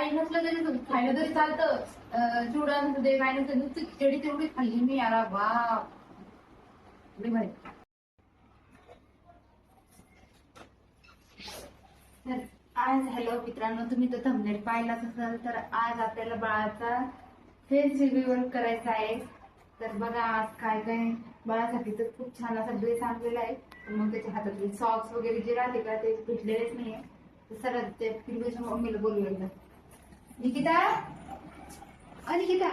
काही नसलं तरी खायला तरी चालतं चिवडा दे काय नसतं नुसती खिचडी तेवढी खाल्ली मी याला बाप. भारी तर आज हॅलो मित्रांनो तुम्ही तो थंबनेल पाहिलाच असाल तर आज आपल्याला बाळाचा फेस रिव्ह्यू करायचा आहे. तर बघा आज काय काय बाळासाठी तर खूप छान असा ड्रेस आणलेला आहे. मग त्याच्या हातातले सॉक्स वगैरे जे राहते का ते भेटलेलेच नाहीये. तर सरळ ते पिल्लूच्या मम्मीला बोलू एकदा निकिता अ निकिता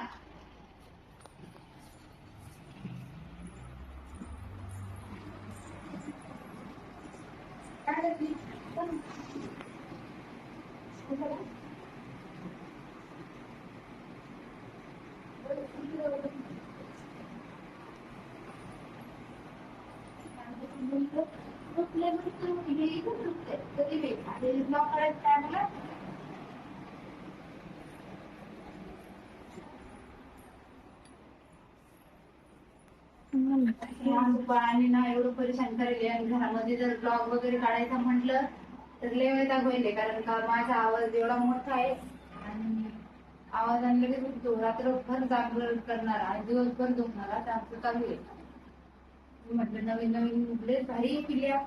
लहान करते? आणि ना एवढं परेशान करेल आणि घरामध्ये जर ब्लॉग वगैरे काढायचा म्हटलं तर लय वैताग होईल कारण का माझा आवाज एवढा मोठा आहे. आणि आवाजाने लगेच उठतो. रात्रभर जागरण करणार आणि दिवसभर झोपणार. तर चालू आहे. म्हटलं नवीन नवीन लय भारी पिल्या.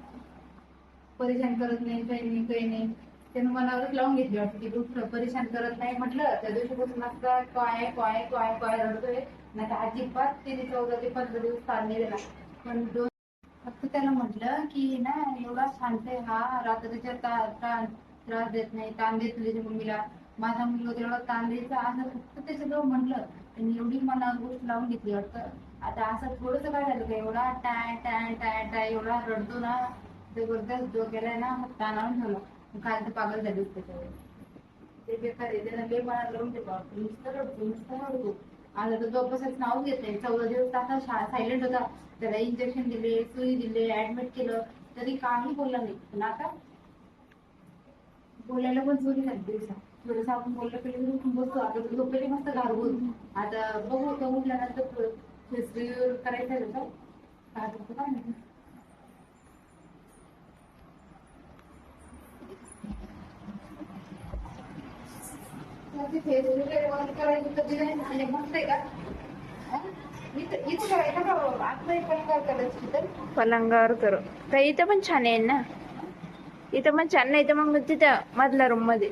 परेशान करत नाही काही नाही काही नाही. त्यानं मनावरच लावून घेतली वाटते की दुसरं परेशान करत नाही म्हटलं. त्या दिवशीपासून असता काय काय काय काय रडतोय. नाही अजिबात तिने चौदा ते पंधरा दिवस चालले दिला. पण दोन फक्त त्याला म्हटलं की ना एवढा शांत हा रात्रीच्या ताण त्रास देत नाही ताण देत त्याच्या मम्मीला. माझा मुलगा तेवढा ताण द्यायचा. असं फक्त त्याच्याजवळ म्हटलं. त्यांनी एवढी मनात गोष्ट लावून घेतली वाटतं. आता असं थोडंसं काय झालं का एवढा टाय टाय टाय टाय एवढा रडतो ना जबरदस्त जो ना ताण आणून ठेवला. काल तर पागल झाली त्याच्यावर. ते बेकार आहे. त्याला लय मनात लावून ठेवा नुसतं रडतो नुसतं रडतो. माझा तर जोपासच नाव घेत नाही चौदा दिवस असा सायलेंट होता. त्याला इंजेक्शन दिले सुई दिले ऍडमिट केलं तरी काही बोलला नाही. पण आता बोलायला पण चोरी झाली दिवसा. थोडस आपण बोललं पहिले उठून बसतो. आता तर झोपेली मस्त गारगून आता बघू तो उठल्यानंतर हिस्ट्री करायचं होतं काय करतो काय नाही फेसरी का पलंगावर करू. तर इथं पण छान आहे ना? इथं पण छान नाही तर मग तिथं मधल्या रूममध्ये.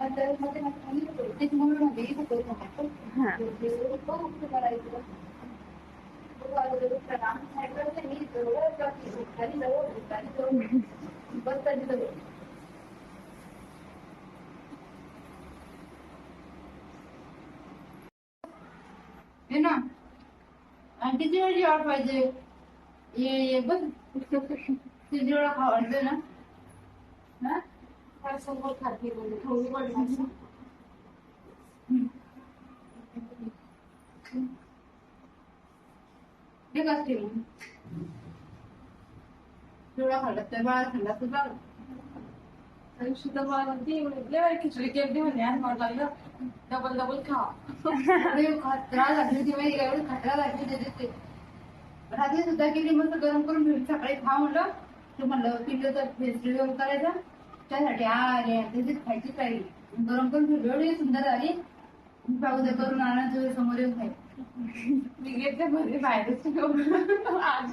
मध्ये मध्ये मध्ये करू. तेच म्हणून म्हणजे इथं करू नका आपण. हा बघू कुठं करायचं. बघू आता ते दुसरं आम्ही साईडला नाही, मी जवळ जाते. खाली जवळ, खाली जवळ. बस खाली जवळ. हे ना? आणि किती वेळ जेवण पाहिजे? ये ये बघ. किती वेळा खावायचं ना? हा? खाते हे कसते मग जेवढा खाल्ला त्या बाळा खाल्ला तर तुझा खिचडी केली म्हणे आज लागलं डबल डबल खा खतरा लागली होती माहिती एवढी खतरा लागली होती ते रात्री सुद्धा केली मस्त गरम करून ठेवली सकाळी खा म्हणलं ते म्हणलं पिल्लं तर फेस रिव्ह्यू करायचा त्यासाठी अरे त्याचीच खायची काही गरम करून ठेवली एवढी सुंदर झाली पाऊस करून आणा तुझ्या समोर येऊन खाय मी घेतले मध्ये बाहेरच. आज.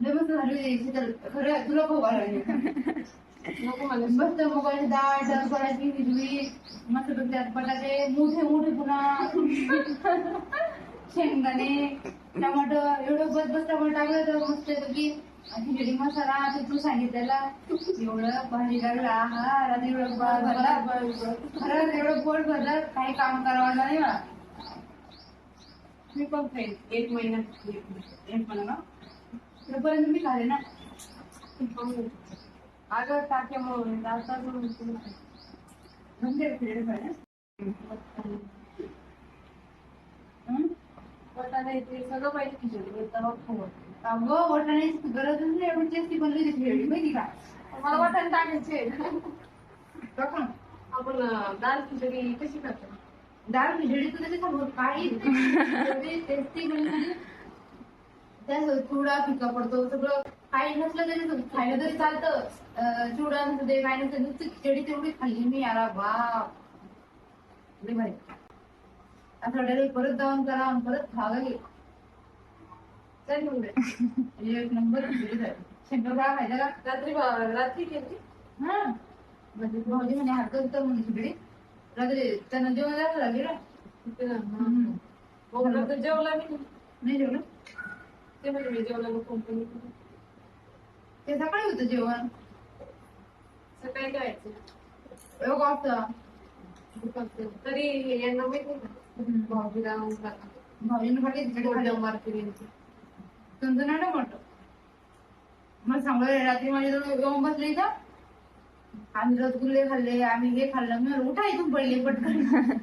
मस्त झाली खरं तुला खूप मस्त डाळ डाळ हिरवी मस्त बटाटे मोठे मोठे पुन्हा. शेंगदाणे टमाटर एवढं बस बस टमाटर टाकलं तर मस्त की खिचडी मसाला ते तू सांगितलेला. एवढं भाजी लागला. हा रात्री एवढं गोड भरला खरंच एवढं गोड भरलं काही काम करावं नाही मला मी पण खाईन. एक महिना एक महिना. तोपर्यंत मी खाले ना. अगं टाक्यामुळे आता म्हणजे. हं? वाटाणा येते सगळं पाहिजे खिचडी. वाटतं. अगं वाटाण्याची गरजच नाही एवढी टेस्टी बनली होती खिचडी माहिती का? मला वाटाणे टाकायचे. आपण दाल खिचडी कशी करतो? डाळ खिचडी तुला ते सांगू काही टेस्टी बनली म्हणजे त्यात थोडा फिका पडतो. सगळं काही नसलं तरी खायला तरी चालतं. चिवडा नसू दे काय नसतं नुसती खिचडी तेवढी खाल्ली मी याला बाप. भारी. असं वाटायला परत जाऊन करा परत खावा घे. चल. म्हणजे एक नंबर शंकरपाळा खायचा का रात्री रात्री केली हा. म्हणजे भाऊजी म्हणे हरकत होतं म्हणून खिचडी. रात्री त्यांना जेवण लागली रात्री जेवला मी. नाही जेवलं? ते म्हणजे मी मग कंपनी ते सकाळी होतं जेवण. सकाळी व्हायचं? एवढं वाजता दुपारचं. तरी यांना माहीत नाही का? भाऊजीने खाल्ली खिचडी खाल्ली मारती यांची. तुमचं नाही ना म्हटलं मला सांगलं रात्री माझ्या जवळ येऊन बसले इथं. आम्ही रसगुल्ले खाल्ले आम्ही हे खाल्लं. मी म्हणलं, उठा इथून पडले पटकन.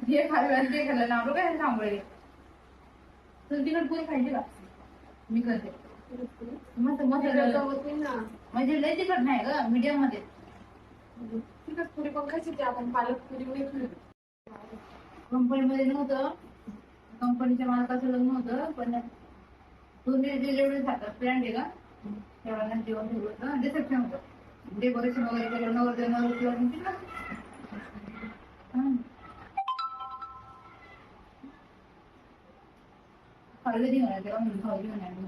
हे खाल्लं आणि ते खाल्लं. ना काय सांगले तुला तिकड पुरी खायची का? मी करते. मस्त मस्त म्हणजे लय तिकट नाही ग मीडियममध्ये. तिकट पुरी पण खायची होती आपण पालक पुरी खाल्ली. कंपनीमध्ये नव्हतं. कंपनीच्या मालकाचं लग्न होतं पण तुम्ही जे जेवढे खातात फ्रेंड आहे का तेवढ्यांना जेवण ठेवलं होतं. रिसेप्शन होतं. डेकोरेशन वगैरे केलं नवरदेव नवरदेव म्हणतील हं. तेव्हा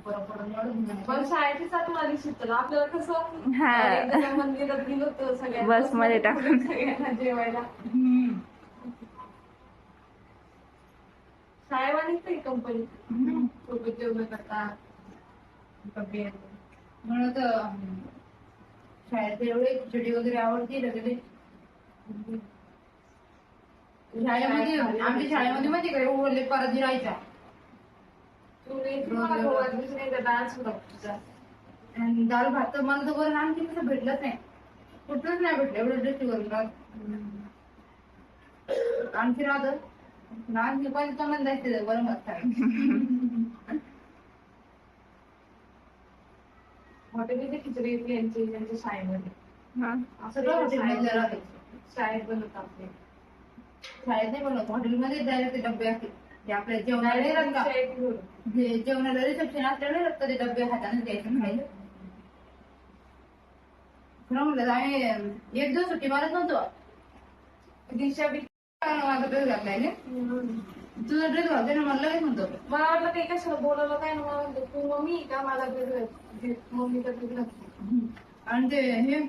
परत परत एवढं. पण शाळेची शिकतो आपल्याला कसं हा. एकदा मंदिरात गेलो होतो सगळ्या बसमध्ये टाकून. सगळ्यांना जेवायला हं. कंपनी. सोबत जेवण करता डबे म्हणून तर अं, शाळेत एवढे खिचडी वगैरे आवडते शाळेमध्ये आमच्या शाळेमध्ये माहिती का ओरले परत राहायच्या आणि दाल भात तर मला तर वरण आणखी कसं भेटलंच नाही. कुठलंच नाही भेटलं एवढं भात. आणखी राहत आणखी पण कमी जायचं वरण भात खायला. हॉटेलमध्ये खिचडी येते यांची यांच्या शाळेमध्ये हा. असं शाळेत राहते. शाळेत बनवतात आपले. शाळेत नाही बनवत हॉटेलमध्ये डायरेक्ट ते डबे असते ते आपल्या जेवणाला रंगा. जे जेवणाला रिसेप्शन असल्याने रक्त ते डबे हाताने द्यायचे खायला. खरं म्हणलं आम्ही एक दिवस सुट्टी मारत नव्हतो. दिशा बी माझा ड्रेस घातलाय तुझा ड्रेस घालते ना मला लगेच म्हणतो. मला वाटलं काही कशाला बोलावलं काय मला म्हणतो, तू मम्मी का मला मम्मीचा तुला आणि ते हे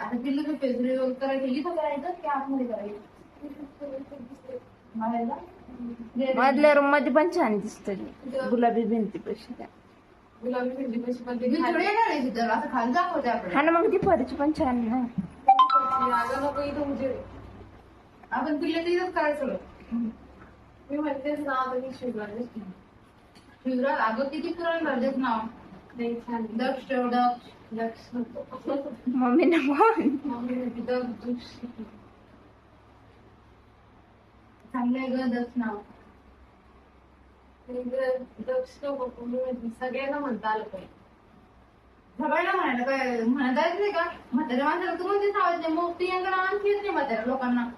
आता पिल्लू पेजरी वगैरे करायचं इथं करायचं की आतमध्ये करायचं? मारायला? मधल्या रूममध्ये पण छान दिसत गुलाबी भिंती पैसे गुलाबी पण ते असं खाली दाखवते हा आपण ना मग ती फरची पण छान ना. अगं नको इथं उजेड आहे. आपण पिल्ले तर इथंच करायचं मी म्हणतेच ना आता मी शिवराज अगं किती पुराण राजेच नाव नाही छान. दक्ष दक्ष. नको. मम्मी ना म्हण मम्मी म्हणते, "दग, दुष." चांगलं ग दक्ष नाव. दक्ष म्हणते, सगळ्यांना म्हणता आलं पाहिजे. सगळ्यांना म्हणायला काय म्हणता येत नाही का? म्हाताऱ्या माणसाला तू कोणतीच नाही मग प्रियंका नाव आणखी येत नाही म्हाताऱ्या लोकांना.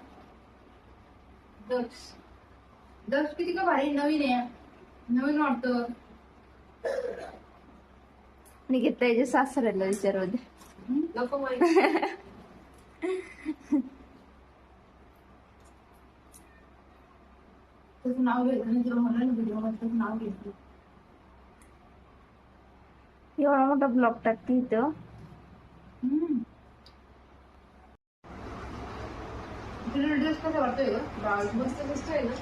दक्ष. दक्ष किती का भारी नवीन आहे. नवीन वाटतं. सासऱ्याला विचारू दे? नको माहिती. तसं नाव घ्यायचं नाही तुला म्हणलं ना व्हिडिओ तसं नाव घ्यायचं एवढा मोठा ब्लॉक टाकते इथं. तुला ड्रेस कसा वाटतोय ग? मस्त मस्त आहे ना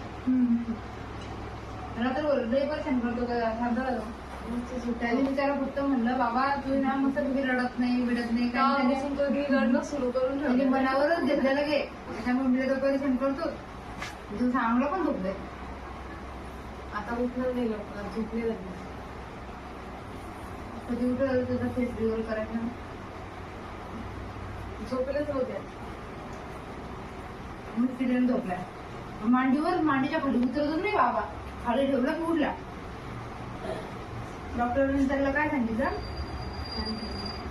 मला तर परेशान करतो त्याने त्याला फक्त म्हणलं बाबा तू ना मस्त तुम्ही रडत नाही बिडत नाही काय कधी रडणं सुरू करून मनावरच घेतलेलं घे त्याच्यामुळे मी त्याचा परेशान करतो तू चांगलं पण दुखलंय. आता उठलं नाही लवकर झोपले लागले कधी उठलं तुझा फेस रिव्हल करायचा झोपलेच होत्या. मी सिरियल झोपलाय. मांडीवर मांडीच्या खाली उतरतच नाही बाबा. खाली ठेवला की उडला डॉक्टरांनी त्याला काय सांगितलं?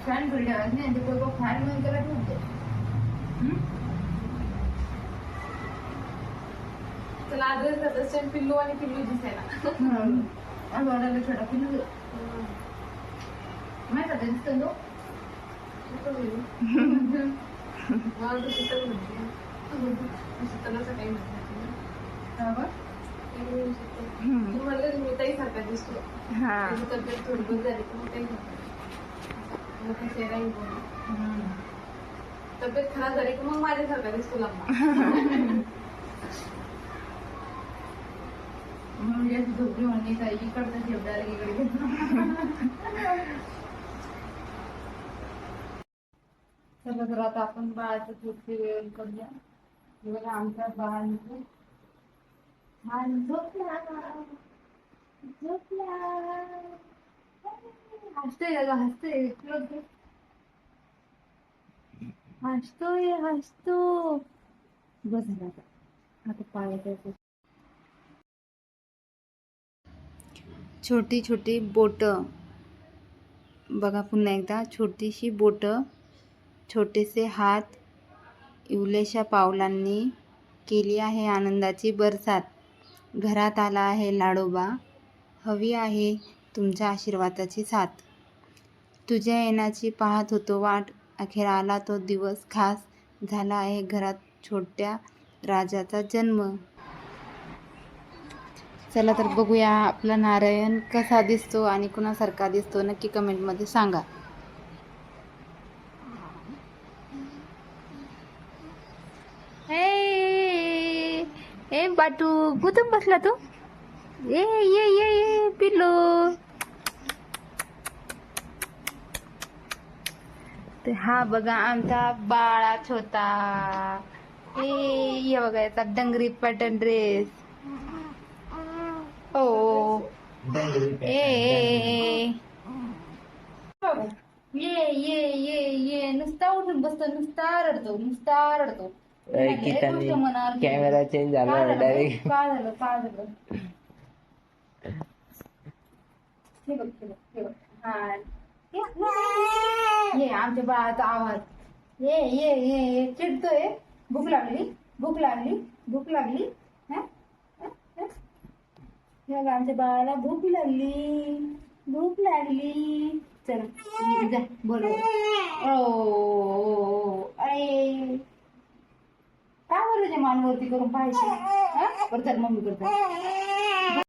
फॅन खाली ठेवायचं नाही आणि ते फॅन म्हणून त्याला ठेवतो त्याला आदर करतात पिल्लू आणि पिल्लू दिसायला आणि वाटायला छोटा पिल्लू माहिती का दिसतो तो. मला शीतल म्हणते. शीतलाचं काही म्हणत. तू म्हणलं मी ताई सारखा दिसतो हा तब्येत थोडी झाली तर मग ताई सारखा ती. तब्येत खराब झाली की मग माझ्यासारखा दिसतो लंबा म्हणून जास्त झोपली इकडचं शेवटायला इकडे घेतलं. चला तर आता आपण बाळाचं झोपी वेळ करूया. हे बघा आमचा बाळ छान झोपला झोपला हसतोय दादा हसतोय. हसतोय हसतो बस आता. आता छोटी छोटी बोटं. बघा पुन्हा एकदा छोटीशी बोटं छोटेसे हात इवलेशा पावलांनी केली आहे आनंदाची बरसात. घरात आला आहे लाडोबा. हवी आहे तुमच्या आशीर्वादाची साथ. तुझ्या येण्याची पाहत होतो वाट. अखेर आला तो दिवस खास झाला आहे घरात छोट्या राजाचा जन्म. चला तर बघूया आपला नारायण कसा दिसतो आणि कुणासारखा दिसतो. नक्की कमेंटमध्ये सांगा. ए बाटू कुठून बसला तू? ए ये ये ये पिल्लो. ते हा बघा आमचा बाळा छोटा ए ये बघा याचा डंगरी पॅटर्न ड्रेस ओ ए ये ये ये ये नुसता उठून बसतो नुसता रडतो नुसता रडतो. कॅमेरा चेंज झाला काय झालं? डायरेक्ट काय झालं काय झालं हे बघ हे बघ हे बघ हा ये आमच्या बाळाचा आवाज ये ये ये ये चिडतोय भूक लागली भूक लागली भूक लागली? या आमच्या बाळाला भूक लागली. भूक लागली. चल जा बरोबर ओ अरे काय बरं ते मानवरती करून पाहायचे? हा? बरं चल मम्मी करतो